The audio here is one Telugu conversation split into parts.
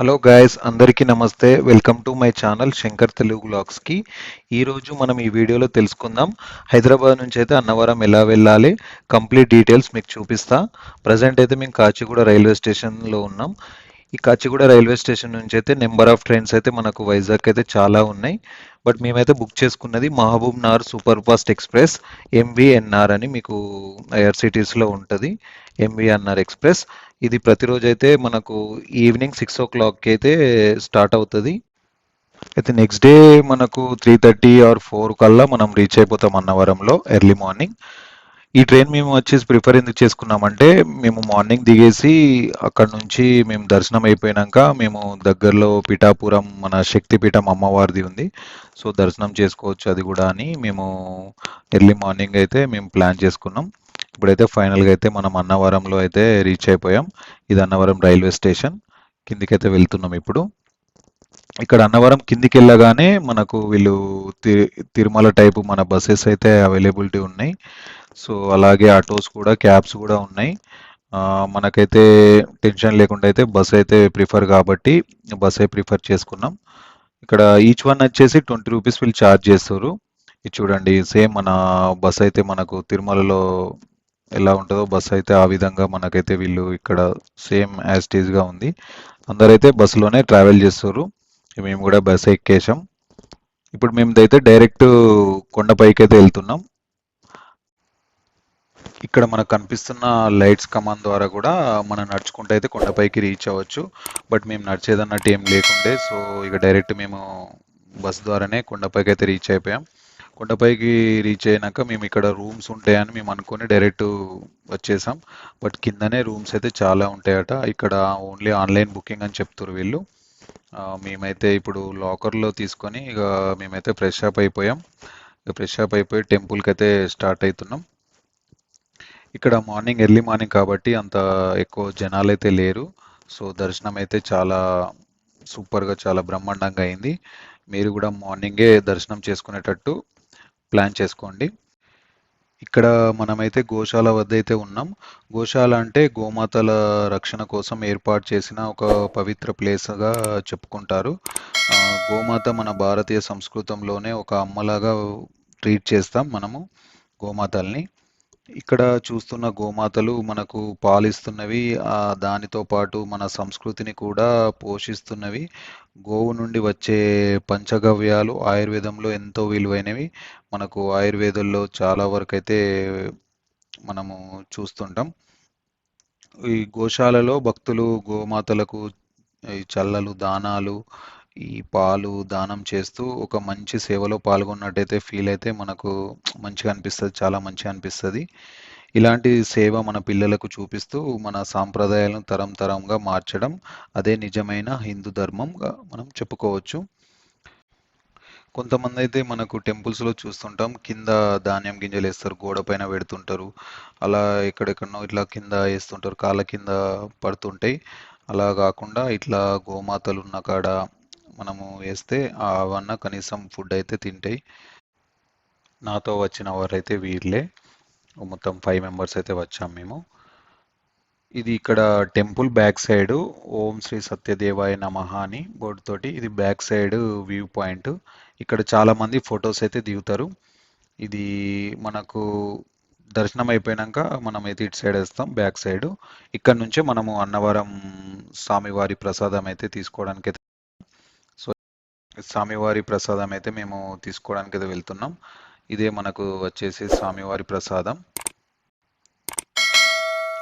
హలో గాయస్ అందరికీ నమస్తే. Welcome to my channel Shankar Telugu బ్లాగ్స్కి ఈరోజు మనం ఈ వీడియోలో తెలుసుకుందాం హైదరాబాద్ నుంచి అయితే అన్నవరం ఎలా వెళ్ళాలి కంప్లీట్ డీటెయిల్స్ మీకు చూపిస్తా. ప్రజెంట్ అయితే మేము కాచిగూడ రైల్వే స్టేషన్లో ఉన్నాం. ఈ కాచిగూడ రైల్వే స్టేషన్ నుంచి అయితే నెంబర్ ఆఫ్ ట్రైన్స్ అయితే మనకు వైజాగ్ అయితే చాలా ఉన్నాయి. బట్ మేమైతే బుక్ చేసుకున్నది Mahbubnagar super fast express MVNR అని మీకు ఐఆర్సిటీస్లో ఉంటుంది ఎంవిఎన్ఆర్ ఎక్స్ప్రెస్. ఇది ప్రతిరోజు అయితే మనకు ఈవినింగ్ సిక్స్ ఓ క్లాక్కి అయితే స్టార్ట్ అవుతుంది. అయితే నెక్స్ట్ డే మనకు త్రీ థర్టీ ఆర్ ఫోర్ కల్లా మనం రీచ్ అయిపోతాం అన్నవరంలో ఎర్లీ మార్నింగ్. ఈ ట్రైన్ మేము వచ్చేసి ప్రిఫర్ ఎందుకు చేసుకున్నామంటే మేము మార్నింగ్ దిగేసి అక్కడ నుంచి మేము దర్శనం అయిపోయినాక మేము దగ్గరలో పిఠాపురం మన శక్తిపీఠం అమ్మవారిది ఉంది. సో దర్శనం చేసుకోవచ్చు అది కూడా అని మేము ఎర్లీ మార్నింగ్ అయితే మేము ప్లాన్ చేసుకున్నాం. ఇప్పుడైతే ఫైనల్గా అయితే మనం అన్నవరంలో అయితే రీచ్ అయిపోయాం. ఇది అన్నవరం రైల్వే స్టేషన్. కిందికైతే వెళ్తున్నాం ఇప్పుడు. ఇక్కడ అన్నవరం కిందికి వెళ్ళగానే మనకు వీళ్ళు తి తిరుమల టైపు మన బస్సెస్ అయితే అవైలబిలిటీ ఉన్నాయి. సో అలాగే ఆటోస్ కూడా క్యాబ్స్ కూడా ఉన్నాయి. మనకైతే టెన్షన్ లేకుండా అయితే బస్ అయితే ప్రిఫర్ కాబట్టి బస్సే ప్రిఫర్ చేసుకున్నాం. ఇక్కడ ఈచ్ వన్ వచ్చేసి ట్వంటీ రూపీస్ వీళ్ళు ఛార్జ్ చేస్తారు. ఇది చూడండి సేమ్ మన బస్ అయితే మనకు తిరుమలలో ఎలా ఉంటుందో బస్ అయితే ఆ విధంగా మనకైతే వీళ్ళు ఇక్కడ సేమ్ యాజ్ ఉంది. అందరైతే బస్సులోనే ట్రావెల్ చేస్తారు. మేము కూడా బస్ ఎక్కేసాం ఇప్పుడు మేము అయితే డైరెక్ట్ కొండపైకి అయితే వెళ్తున్నాం. ఇక్కడ మనకు కనిపిస్తున్న లైట్స్ కమాన్ ద్వారా కూడా మనం నడుచుకుంటూ అయితే కొండపైకి రీచ్ అవ్వచ్చు. బట్ మేము నడిచేదన్నట్టు ఏం లేకుండే సో ఇక డైరెక్ట్ మేము బస్ ద్వారానే కొండపైకి అయితే రీచ్ అయిపోయాం. కొండపైకి రీచ్ అయినాక మేము ఇక్కడ రూమ్స్ ఉంటాయని మేము అనుకుని డైరెక్ట్ వచ్చేసాం. బట్ కిందనే రూమ్స్ అయితే చాలా ఉంటాయట. ఇక్కడ ఓన్లీ ఆన్లైన్ బుకింగ్ అని చెప్తారు వీళ్ళు. మేమైతే ఇప్పుడు లాకర్లో తీసుకొని ఇక మేమైతే ఫ్రెష్ అప్ అయిపోయాం. ఇక ఫ్రెష్ అప్ అయిపోయి టెంపుల్కి అయితే స్టార్ట్ అవుతున్నాం. ఇక్కడ మార్నింగ్ ఎర్లీ మార్నింగ్ కాబట్టి అంత ఎక్కువ జనాలు అయితే లేరు. సో దర్శనం అయితే చాలా సూపర్గా చాలా బ్రహ్మాండంగా అయింది. మీరు కూడా మార్నింగే దర్శనం చేసుకునేటట్టు ప్లాన్ చేసుకోండి. ఇక్కడ మనమైతే గోశాల వద్ద అయితే ఉన్నాం. గోశాల అంటే గోమాతల రక్షణ కోసం ఏర్పాటు చేసిన ఒక పవిత్ర ప్లేస్గా చెప్పుకుంటారు. గోమాత మన భారతీయ సంస్కృతంలోనే ఒక అమ్మలాగా ట్రీట్ చేస్తాం మనము గోమాతల్ని. ఇక్కడ చూస్తున్న గోమాతలు మనకు పాలిస్తున్నవి దానితో పాటు మన సంస్కృతిని కూడా పోషిస్తున్నవి. గోవు నుండి వచ్చే పంచగవ్యాలు ఆయుర్వేదంలో ఎంతో విలువైనవి. మనకు ఆయుర్వేదంలో చాలా వరకు అయితే మనము చూస్తుంటాం. ఈ గోశాలలో భక్తులు గోమాతలకు ఈ చల్లలు దానాలు ఈ పాలు దానం చేస్తూ ఒక మంచి సేవలో పాల్గొన్నట్టయితే ఫీల్ అయితే మనకు మంచిగా అనిపిస్తుంది చాలా మంచిగా అనిపిస్తుంది. ఇలాంటి సేవ మన పిల్లలకు చూపిస్తూ మన సాంప్రదాయాలను తరం తరంగా మార్చడం అదే నిజమైన హిందూ ధర్మంగా మనం చెప్పుకోవచ్చు. కొంతమంది అయితే మనకు టెంపుల్స్లో చూస్తుంటాం కింద ధాన్యం గింజలు వేస్తారు గోడ పైన పెడుతుంటారు. అలా ఎక్కడెక్కడనో ఇట్లా కింద వేస్తుంటారు కాళ్ళ కింద పడుతుంటాయి. అలా కాకుండా ఇట్లా గోమాతలు ఉన్న కాడ మనము వేస్తే అవన్న కనీసం ఫుడ్ అయితే తింటాయి నాతో వచ్చిన వారైతే వీళ్ళే. మొత్తం ఫైవ్ మెంబర్స్ అయితే వచ్చాం మేము. ఇది ఇక్కడ టెంపుల్ బ్యాక్ సైడ్ ఓం శ్రీ సత్యదేవాయ నమః అని బోర్డు తోటి ఇది బ్యాక్ సైడ్ వ్యూ పాయింట్. ఇక్కడ చాలా మంది ఫొటోస్ అయితే దిగుతారు. ఇది మనకు దర్శనం అయిపోయాక మనం అయితే ఇటు సైడ్ వేస్తాం బ్యాక్ సైడ్. ఇక్కడ నుంచే మనము అన్నవరం స్వామివారి ప్రసాదం అయితే తీసుకోవడానికి అయితే స్వామివారి ప్రసాదం అయితే మేము తీసుకోవడానికి అయితే వెళ్తున్నాం. ఇదే మనకు వచ్చేసి స్వామివారి ప్రసాదం.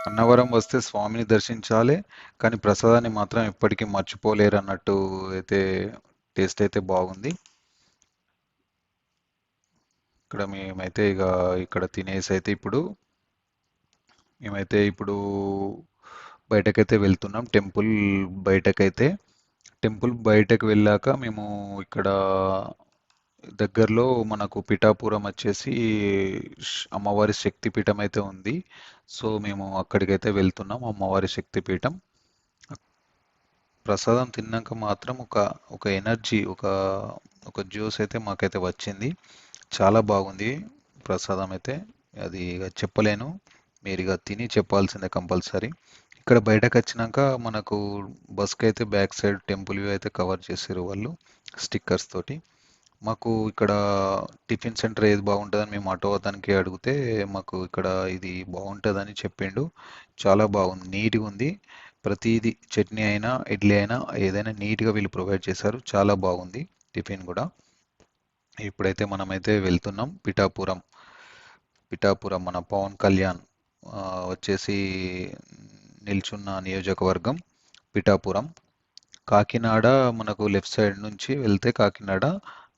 అన్నవరం వస్తే స్వామిని దర్శించాలి కానీ ప్రసాదాన్ని మాత్రం ఎప్పటికీ మర్చిపోలేరు అన్నట్టు అయితే టేస్ట్ అయితే బాగుంది. ఇక్కడ మేమైతే ఇక ఇక్కడ తినేసి అయితే ఇప్పుడు మేమైతే ఇప్పుడు బయటకైతే వెళ్తున్నాం. టెంపుల్ బయటకైతే. టెంపుల్ బయటకు వెళ్ళాక మేము ఇక్కడ దగ్గరలో మనకు పిఠాపురం వచ్చేసి అమ్మవారి శక్తిపీఠం అయితే ఉంది. సో మేము అక్కడికైతే వెళ్తున్నాం అమ్మవారి శక్తిపీఠం. ప్రసాదం తిన్నాక మాత్రం ఒక ఒక ఎనర్జీ ఒక ఒక జ్యూస్ అయితే మాకైతే వచ్చింది. చాలా బాగుంది ప్రసాదం అయితే. అది చెప్పలేను. మీరు ఇక తిని చెప్పాల్సిందే కంపల్సరీ. ఇక్కడ బయటకు వచ్చినాక మనకు బస్కి అయితే బ్యాక్ సైడ్ టెంపుల్ వ్యూ అయితే కవర్ చేసారు వాళ్ళు స్టిక్కర్స్ తోటి. మాకు ఇక్కడ టిఫిన్ సెంటర్ ఏది బాగుంటుందని మేము ఆటో అతనికి అడిగితే మాకు ఇక్కడ ఇది బాగుంటుందని చెప్పిండు. చాలా బాగుంది నీట్గా ఉంది. ప్రతిదీ చట్నీ అయినా ఇడ్లీ అయినా ఏదైనా నీట్గా వీళ్ళు ప్రొవైడ్ చేశారు. చాలా బాగుంది టిఫిన్ కూడా. ఇప్పుడైతే మనమైతే వెళ్తున్నాం. పిఠాపురం. పిఠాపురం మన పవన్ కళ్యాణ్ వచ్చేసి నిల్చున్న నియోజకవర్గం పిఠాపురం. కాకినాడ మనకు లెఫ్ట్ సైడ్ నుంచి వెళ్తే కాకినాడ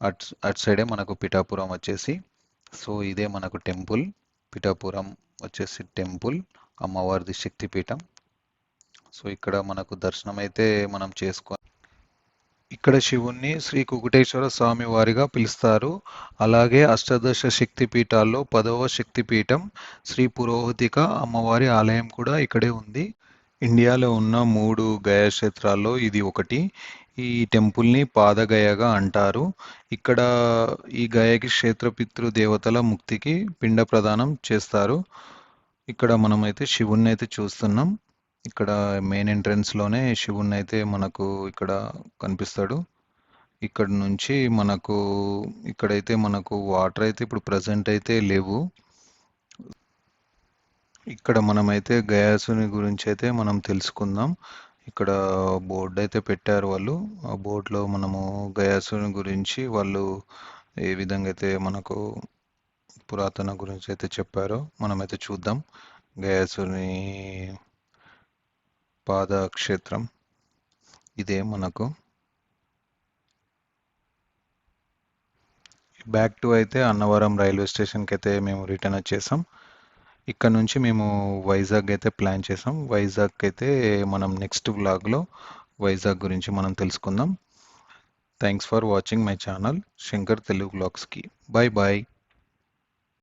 అట్ అటు సైడే మనకు పిఠాపురం వచ్చేసి సో ఇదే మనకు టెంపుల్. పిఠాపురం వచ్చేసి టెంపుల్ అమ్మవారిది శక్తిపీఠం. సో ఇక్కడ మనకు దర్శనం అయితే మనం చేసుకో ఇక్కడ శివుణ్ణి శ్రీ కుకుటేశ్వర స్వామి వారిగా పిలుస్తారు. అలాగే అష్టాదశ శక్తి పీఠాల్లో పదవ శక్తిపీఠం శ్రీ పురోహితిక అమ్మవారి ఆలయం కూడా ఇక్కడే ఉంది. ఇండియాలో ఉన్న మూడు గయా క్షేత్రాల్లో ఇది ఒకటి. ఈ టెంపుల్ని పాదగయగా అంటారు. ఇక్కడ ఈ గయకి క్షేత్రపితృ దేవతల ముక్తికి పిండ ప్రదానం చేస్తారు. ఇక్కడ మనమైతే శివుణ్ణి అయితే చూస్తున్నాం. ఇక్కడ మెయిన్ ఎంట్రన్స్లోనే శివుణ్ణి అయితే మనకు ఇక్కడ కనిపిస్తాడు. ఇక్కడ నుంచి మనకు ఇక్కడైతే మనకు వాటర్ అయితే ఇప్పుడు ప్రజెంట్ అయితే లేవు. ఇక్కడ మనమైతే గయాసుని గురించి అయితే మనం తెలుసుకుందాం. ఇక్కడ బోర్డు అయితే పెట్టారు వాళ్ళు. ఆ బోర్డులో మనము గయాసుని గురించి వాళ్ళు ఏ విధంగా అయితే మనకు పురాతన గురించి అయితే చెప్పారో మనమైతే చూద్దాం. గయాసుని పాదక్షేత్రం. ఇదే మనకు. బ్యాక్ టు అయితే అన్నవరం రైల్వే స్టేషన్కి అయితే మేము రిటర్న్ వచ్చేసాం. ఇక్కడ నుంచి మేము వైజాగ్ అయితే ప్లాన్ చేసాం. వైజాగ్ అయితే మనం నెక్స్ట్ వ్లాగ్లో వైజాగ్ గురించి మనం తెలుసుకుందాం. Thanks for watching my channel Shankar Telugu వ్లాగ్స్కి bye bye